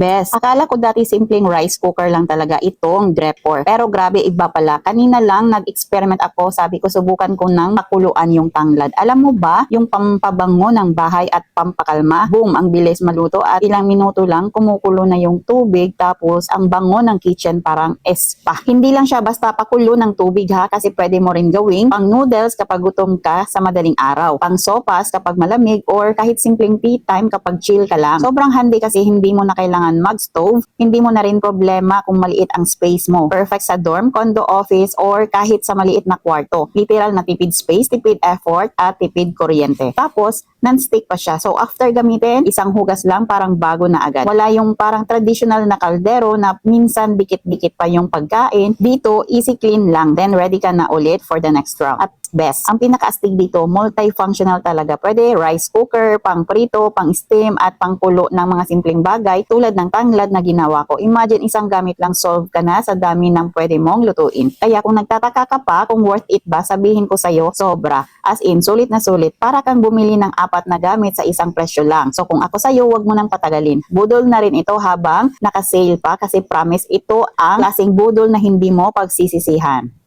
Best. Akala ko dati simpleng rice cooker lang talaga itong Drepor. Pero grabe iba pala. Kanina lang nag-experiment ako. Sabi ko subukan ko ng pakuluan yung tanglad. Alam mo ba, yung pampabango ng bahay at pampakalma, boom, ang bilis maluto at ilang minuto lang kumukulo na yung tubig tapos ang bango ng kitchen parang spa. Hindi lang siya basta pakulo ng tubig ha kasi pwede mo rin gawing pang noodles kapag gutom ka sa madaling araw, pang sopas kapag malamig or kahit simpleng tea time kapag chill ka lang. Sobrang handy kasi hindi mo na kailangan mag-stove, hindi mo na rin problema kung maliit ang space mo. Perfect sa dorm, condo, office, or kahit sa maliit na kwarto. Literal na tipid space, tipid effort, at tipid kuryente. Tapos, non-stick pa siya. So, after gamitin, isang hugas lang parang bago na agad. Wala yung parang traditional na kaldero na minsan dikit-dikit pa yung pagkain. Dito, easy clean lang. Then, ready ka na ulit for the next round. At best. Ang pinaka-astig dito, multifunctional talaga. Pwede rice cooker, pang prito, pang steam, at pang kulo ng mga simpleng bagay tulad ng tanglad na ginawa ko. Imagine isang gamit lang solve ka na sa dami ng pwede mong lutuin. Kaya kung nagtataka ka pa kung worth it ba, sabihin ko sa'yo, sobra. As in, sulit na sulit. Para kang bumili ng apat na gamit sa isang presyo lang. So kung ako sa'yo, wag mo nang patagalin. Budol na rin ito habang naka-sale pa kasi promise ito ang klaseng budol na hindi mo pagsisisihan.